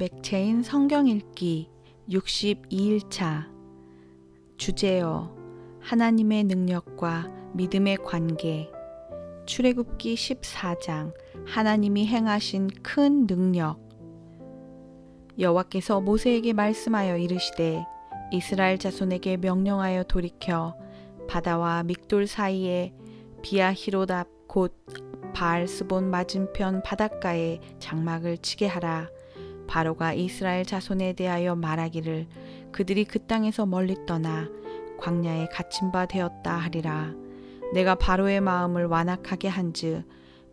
맥체인 성경 읽기 62일차. 주제어 하나님의 능력과 믿음의 관계. 출애굽기 14장 하나님이 행하신 큰 능력. 여호와께서 모세에게 말씀하여 이르시되 이스라엘 자손에게 명령하여 돌이켜 바다와 믹돌 사이에 비아히로답 곧 바알스본 맞은편 바닷가에 장막을 치게 하라. 바로가 이스라엘 자손에 대하여 말하기를 그들이 그 땅에서 멀리 떠나 광야에 갇힌 바 되었다 하리라. 내가 바로의 마음을 완악하게 한즉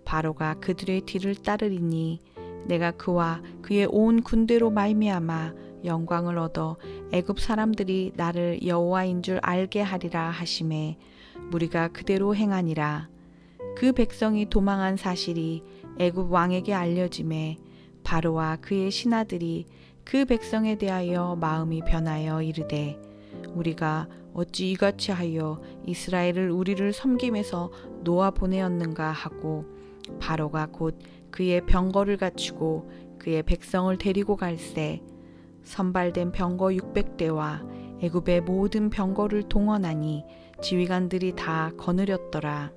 바로가 그들의 뒤를 따르리니 내가 그와 그의 온 군대로 말미암아 영광을 얻어 애굽 사람들이 나를 여호와인 줄 알게 하리라 하심에 무리가 그대로 행하니라. 그 백성이 도망한 사실이 애굽 왕에게 알려짐에 바로와 그의 신하들이 그 백성에 대하여 마음이 변하여 이르되 우리가 어찌 이같이 하여 이스라엘을 우리를 섬김에서 놓아 보내었는가 하고 바로가 곧 그의 병거를 갖추고 그의 백성을 데리고 갈새 선발된 병거 600대와 애굽의 모든 병거를 동원하니 지휘관들이 다 거느렸더라.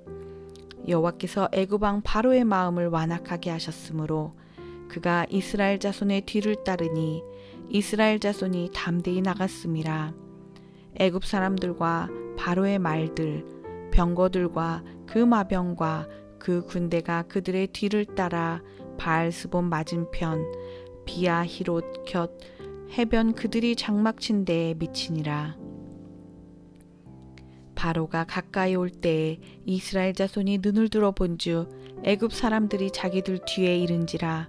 여호와께서 애굽 왕 바로의 마음을 완악하게 하셨으므로 그가 이스라엘 자손의 뒤를 따르니 이스라엘 자손이 담대히 나갔음이라. 애굽 사람들과 바로의 말들 병거들과 그 마병과 그 군대가 그들의 뒤를 따라 바알스본 맞은편 비아 히롯 곁 해변 그들이 장막 친 데에 미치니라. 바로가 가까이 올 때에 이스라엘 자손이 눈을 들어 본즉 애굽 사람들이 자기들 뒤에 이른지라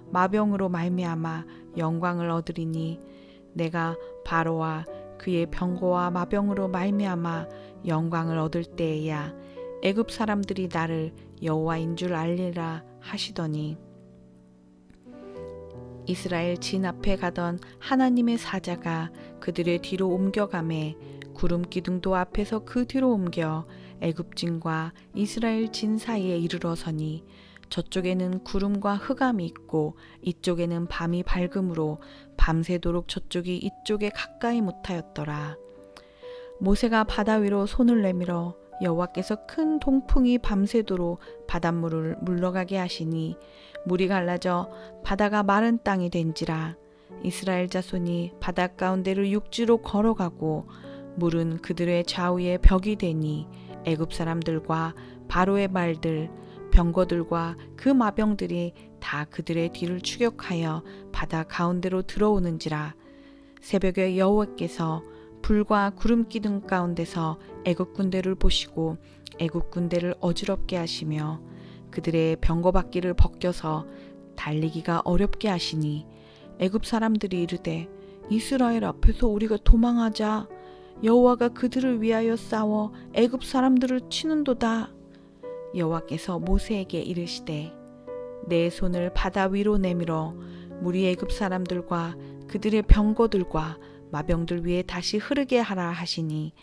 마병으로 말미암아 영광을 얻으리니 내가 바로와 그의 병거와 마병으로 말미암아 영광을 얻을 때에야 애굽 사람들이 나를 여호와인 줄 알리라 하시더니 이스라엘 진 앞에 가던 하나님의 사자가 그들의 뒤로 옮겨가매 구름 기둥도 앞에서 그 뒤로 옮겨 애굽 진과 이스라엘 진 사이에 이르러서니 저쪽에는 구름과 흑암이 있고 이쪽에는 밤이 밝음으로 밤새도록 저쪽이 이쪽에 가까이 못하였더라. 모세가 바다 위로 손을 내밀어 여호와께서 큰 동풍이 밤새도록 바닷물을 물러가게 하시니 물이 갈라져 바다가 마른 땅이 된지라 이스라엘 자손이 바다 가운데를 육지로 걸어가고 물은 그들의 좌우에 벽이 되니 애굽 사람들과 바로의 말들 병거들과 그 마병들이 다 그들의 뒤를 추격하여 바다 가운데로 들어오는지라. 새벽에 여호와께서 불과 구름 기둥 가운데서 애굽 군대를 보시고 애굽 군대를 어지럽게 하시며 그들의 병거 바퀴를 벗겨서 달리기가 어렵게 하시니 애굽 사람들이 이르되 이스라엘 앞에서 우리가 도망하자. 여호와가 그들을 위하여 싸워 애굽 사람들을 치는도다 여호와께서 모세에게 이르시되 내 손을 바다 위로 내밀어 물이 애굽 사람들과 그들의 병거들과 마병들 위에 다시 흐르게 하라 하시니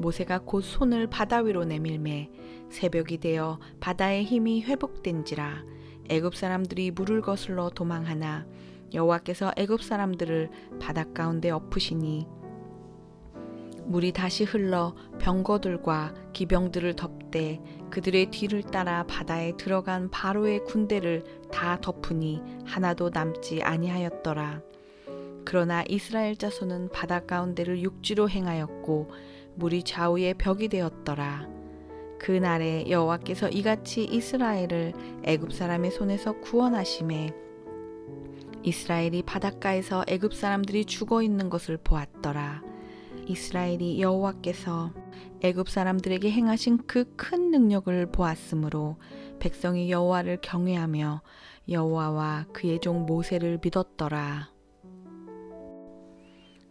모세가 곧 손을 바다 위로 내밀매 새벽이 되어 바다의 힘이 회복된지라. 애굽 사람들이 물을 거슬러 도망하나 여호와께서 애굽 사람들을 바다 가운데 엎으시니 물이 다시 흘러 병거들과 기병들을 덮되 그들의 뒤를 따라 바다에 들어간 바로의 군대를 다 덮으니 하나도 남지 아니하였더라. 그러나 이스라엘 자손은 바다 가운데를 육지로 행하였고 물이 좌우에 벽이 되었더라. 그 날에 여호와께서 이같이 이스라엘을 애굽 사람의 손에서 구원하심에 이스라엘이 바닷가에서 애굽 사람들이 죽어 있는 것을 보았더라. 이스라엘이 여호와께서 애굽 사람들에게 행하신 그 큰 능력을 보았으므로 백성이 여호와를 경외하며 여호와와 그의 종 모세를 믿었더라.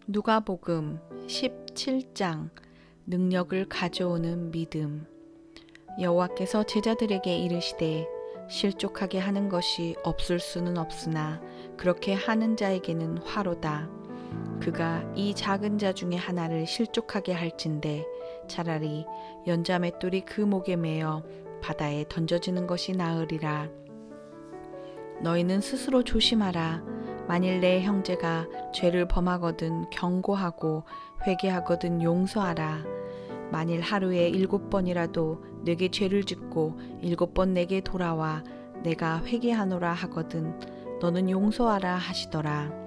누가복음 17장 능력을 가져오는 믿음 여호와께서 제자들에게 이르시되 실족하게 하는 것이 없을 수는 없으나 그렇게 하는 자에게는 화로다. 그가 이 작은 자 중에 하나를 실족하게 할진대 차라리 연자 맷돌이 그 목에 매어 바다에 던져지는 것이 나으리라. 너희는 스스로 조심하라. 만일 내 형제가 죄를 범하거든 경고하고 회개하거든 용서하라. 만일 하루에 일곱 번이라도 내게 죄를 짓고 일곱 번 내게 돌아와 내가 회개하노라 하거든 너는 용서하라 하시더라.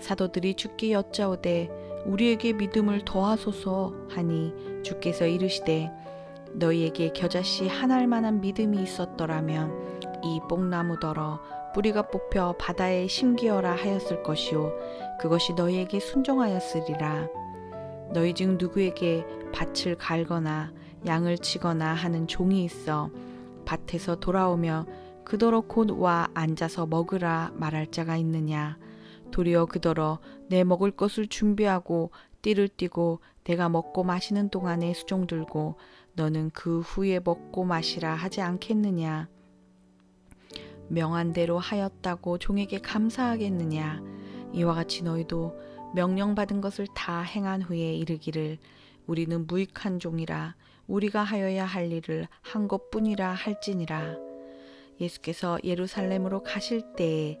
사도들이 주께 여짜오되 우리에게 믿음을 더하소서 하니 주께서 이르시되 너희에게 겨자씨 한 알만한 믿음이 있었더라면 이 뽕나무더러 뿌리가 뽑혀 바다에 심기어라 하였을 것이요 그것이 너희에게 순종하였으리라. 너희 중 누구에게 밭을 갈거나 양을 치거나 하는 종이 있어 밭에서 돌아오며 그더러 곧 와 앉아서 먹으라 말할 자가 있느냐 도리어 그더러 내 먹을 것을 준비하고 띠를 띠고 내가 먹고 마시는 동안에 수종 들고 너는 그 후에 먹고 마시라 하지 않겠느냐? 명한 대로 하였다고 종에게 감사하겠느냐? 이와 같이 너희도 명령받은 것을 다 행한 후에 이르기를 우리는 무익한 종이라 우리가 하여야 할 일을 한 것뿐이라 할지니라. 예수께서 예루살렘으로 가실 때에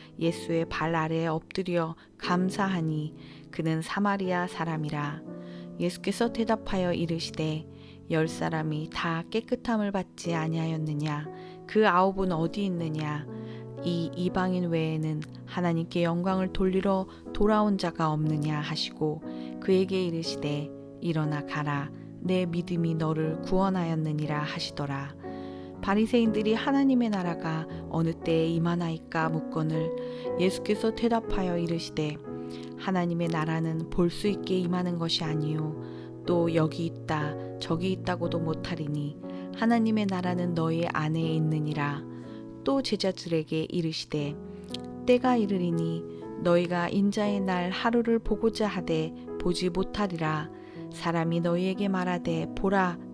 예수의 발 아래에 엎드려 감사하니 그는 사마리아 사람이라. 예수께서 대답하여 이르시되 열 사람이 다 깨끗함을 받지 아니하였느냐? 그 아홉은 어디 있느냐? 이 이방인 외에는 하나님께 영광을 돌리러 돌아온 자가 없느냐? 하시고 그에게 이르시되 일어나 가라. 내 믿음이 너를 구원하였느니라 하시더라 바리새인들이 하나님의 나라가 어느 때에 임하나이까 묻거늘 예수께서 대답하여 이르시되 하나님의 나라는 볼 수 있게 임하는 것이 아니요 또 여기 있다 저기 있다고도 못하리니 하나님의 나라는 너희 안에 있느니라. 또 제자들에게 이르시되 때가 이르리니 너희가 인자의 날 하루를 보고자 하되 보지 못하리라. 사람이 너희에게 말하되 보라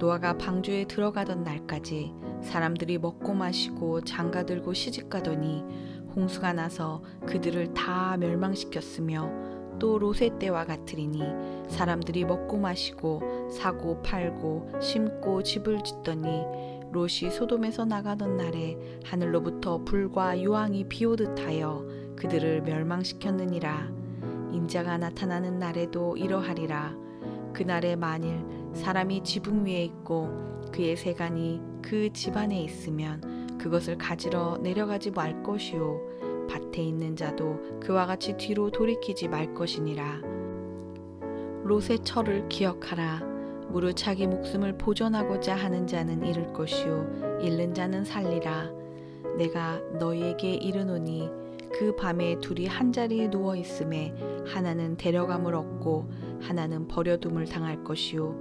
노아가 방주에 들어가던 날까지 사람들이 먹고 마시고 장가 들고 시집 가더니 홍수가 나서 그들을 다 멸망시켰으며 또 롯의 때와 같으리니 사람들이 먹고 마시고 사고 팔고 심고 집을 짓더니 롯이 소돔에서 나가던 날에 하늘로부터 불과 유황이 비오듯 하여 그들을 멸망시켰느니라. 인자가 나타나는 날에도 이러하리라. 그날에 만일 사람이 지붕 위에 있고 그의 세간이 그 집안에 있으면 그것을 가지러 내려가지 말 것이요. 밭에 있는 자도 그와 같이 뒤로 돌이키지 말 것이니라. 롯의 철을 기억하라. 무릇 자기 목숨을 보존하고자 하는 자는 잃을 것이요. 잃는 자는 살리라. 내가 너희에게 이르노니 그 밤에 둘이 한 자리에 누워 있음에 하나는 데려감을 얻고 하나는 버려둠을 당할 것이요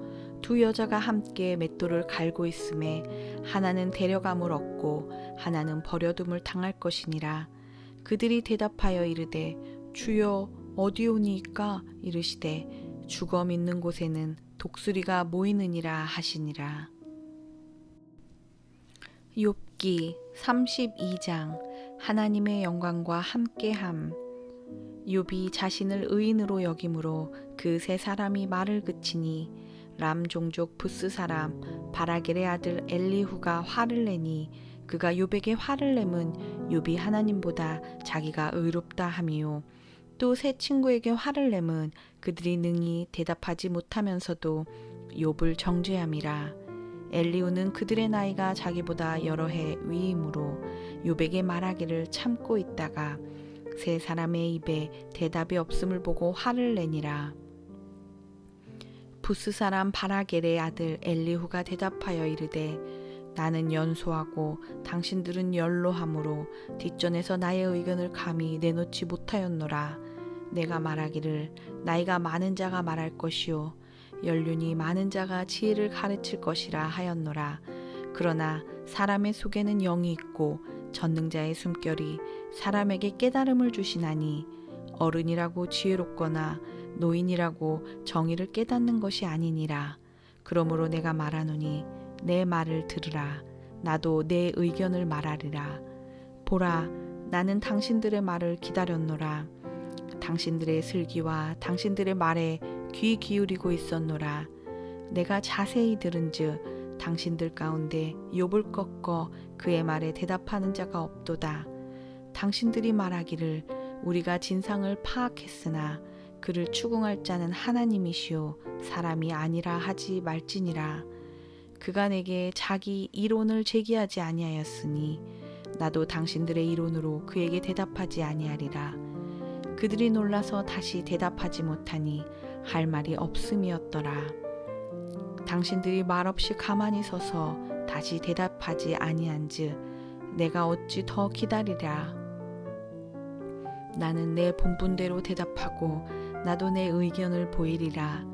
두 여자가 함께 맷돌을 갈고 있음에 하나는 데려감을 얻고 하나는 버려둠을 당할 것이니라. 그들이 대답하여 이르되 주여 어디오니이까 이르시되 죽음 있는 곳에는 독수리가 모이느니라 하시니라. 욥기 32장. 하나님의 영광과 함께함. 욥이 자신을 의인으로 여김으로 그 세 사람이 말을 그치니 람 종족 부스 사람 바라겔의 아들 엘리후가 화를 내니 그가 욥에게 화를 내면 욥이 하나님보다 자기가 의롭다 함이요 또 세 친구에게 화를 내면 그들이 능히 대답하지 못하면서도 욥을 정죄함이라 엘리후는 그들의 나이가 자기보다 여러 해 위이므로 욥에게 말하기를 참고 있다가 세 사람의 입에 대답이 없음을 보고 화를 내니라. 부스 사람 바라겔의 아들 엘리후가 대답하여 이르되 나는 연소하고 당신들은 연로함으로 뒷전에서 나의 의견을 감히 내놓지 못하였노라. 내가 말하기를 나이가 많은 자가 말할 것이요 연륜이 많은 자가 지혜를 가르칠 것이라 하였노라. 그러나 사람의 속에는 영이 있고 전능자의 숨결이 사람에게 깨달음을 주시나니 어른이라고 지혜롭거나 노인이라고 정의를 깨닫는 것이 아니니라. 그러므로 내가 말하노니 내 말을 들으라. 나도 내 의견을 말하리라. 보라, 나는 당신들의 말을 기다렸노라. 당신들의 슬기와 당신들의 말에 귀 기울이고 있었노라. 내가 자세히 들은즉 당신들 가운데 욥을 꺾어 그의 말에 대답하는 자가 없도다. 당신들이 말하기를 우리가 진상을 파악했으나 그를 추궁할 자는 하나님이시오 사람이 아니라 하지 말지니라. 그가 내게 자기 이론을 제기하지 아니하였으니 나도 당신들의 이론으로 그에게 대답하지 아니하리라. 그들이 놀라서 다시 대답하지 못하니 할 말이 없음이었더라. 당신들이 말없이 가만히 서서 다시 대답하지 아니한즉 내가 어찌 더 기다리랴. 나는 내 본분대로 대답하고 나도 내 의견을 보이리라.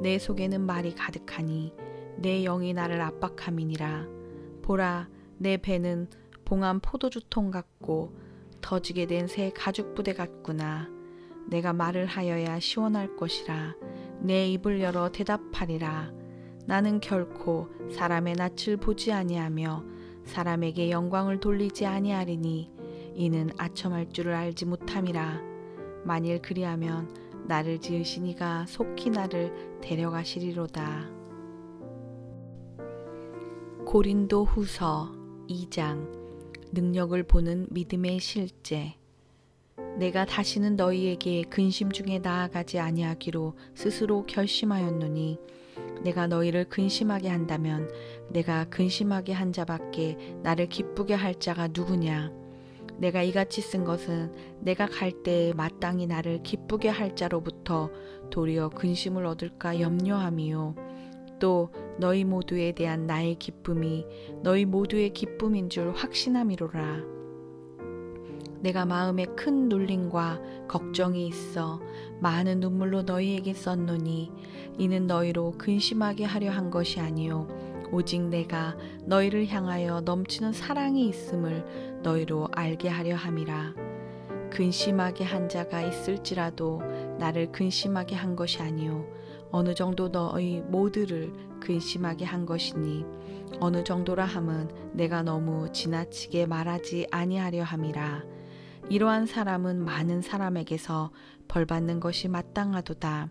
내 속에는 말이 가득하니 내 영이 나를 압박함이니라. 보라, 내 배는 봉한 포도주통 같고 터지게 된 새 가죽 부대 같구나. 내가 말을 하여야 시원할 것이라. 내 입을 열어 대답하리라. 나는 결코 사람의 낯을 보지 아니하며 사람에게 영광을 돌리지 아니하리니 이는 아첨할 줄을 알지 못함이라. 만일 그리하면 나를 지으신 이가 속히 나를 데려가시리로다. 고린도 후서 2장 능력을 보는 믿음의 실제 내가 다시는 너희에게 근심 중에 나아가지 아니하기로 스스로 결심하였노니 내가 너희를 근심하게 한다면 내가 근심하게 한 자밖에 나를 기쁘게 할 자가 누구냐 내가 이같이 쓴 것은 내가 갈 때에 마땅히 나를 기쁘게 할 자로부터 도리어 근심을 얻을까 염려함이요. 또 너희 모두에 대한 나의 기쁨이 너희 모두의 기쁨인 줄 확신함이로라. 내가 마음에 큰 눌림과 걱정이 있어 많은 눈물로 너희에게 썼노니 이는 너희로 근심하게 하려 한 것이 아니요. 오직 내가 너희를 향하여 넘치는 사랑이 있음을 너희로 알게 하려 함이라. 근심하게 한 자가 있을지라도 나를 근심하게 한 것이 아니요. 어느 정도 너희 모두를 근심하게 한 것이니 어느 정도라 함은 내가 너무 지나치게 말하지 아니하려 함이라. 이러한 사람은 많은 사람에게서 벌 받는 것이 마땅하도다.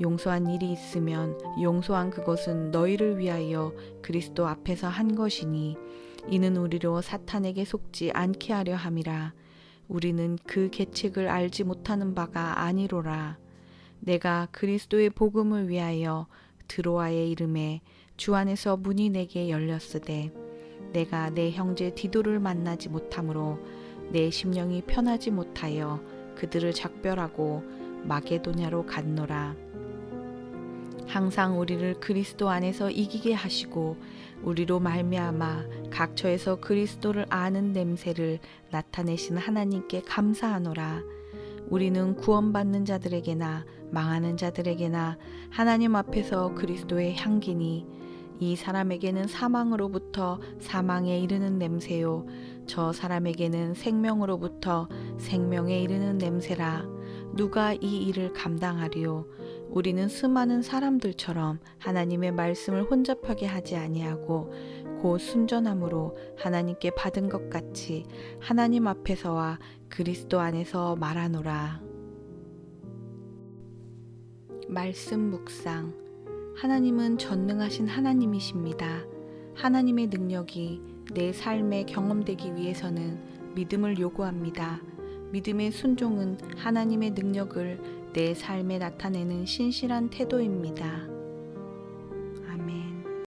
용서한 일이 있으면 용서한 그것은 너희를 위하여 그리스도 앞에서 한 것이니 이는 우리로 사탄에게 속지 않게 하려 함이라 우리는 그 계책을 알지 못하는 바가 아니로라 내가 그리스도의 복음을 위하여 드로아의 이름에 주 안에서 문이 내게 열렸으되 내가 내 형제 디도를 만나지 못하므로 내 심령이 편하지 못하여 그들을 작별하고 마게도냐로 갔노라. 항상 우리를 그리스도 안에서 이기게 하시고 우리로 말미암아 각처에서 그리스도를 아는 냄새를 나타내신 하나님께 감사하노라. 우리는 구원받는 자들에게나 망하는 자들에게나 하나님 앞에서 그리스도의 향기니 이 사람에게는 사망으로부터 사망에 이르는 냄새요. 저 사람에게는 생명으로부터 생명에 이르는 냄새라. 누가 이 일을 감당하리요 우리는 수많은 사람들처럼 하나님의 말씀을 혼잡하게 하지 아니하고 곧 순전함으로 하나님께 받은 것 같이 하나님 앞에서와 그리스도 안에서 말하노라. 말씀 묵상 하나님은 전능하신 하나님이십니다. 하나님의 능력이 내 삶에 경험되기 위해서는 믿음을 요구합니다. 믿음의 순종은 하나님의 능력을 내 삶에 나타내는 신실한 태도입니다.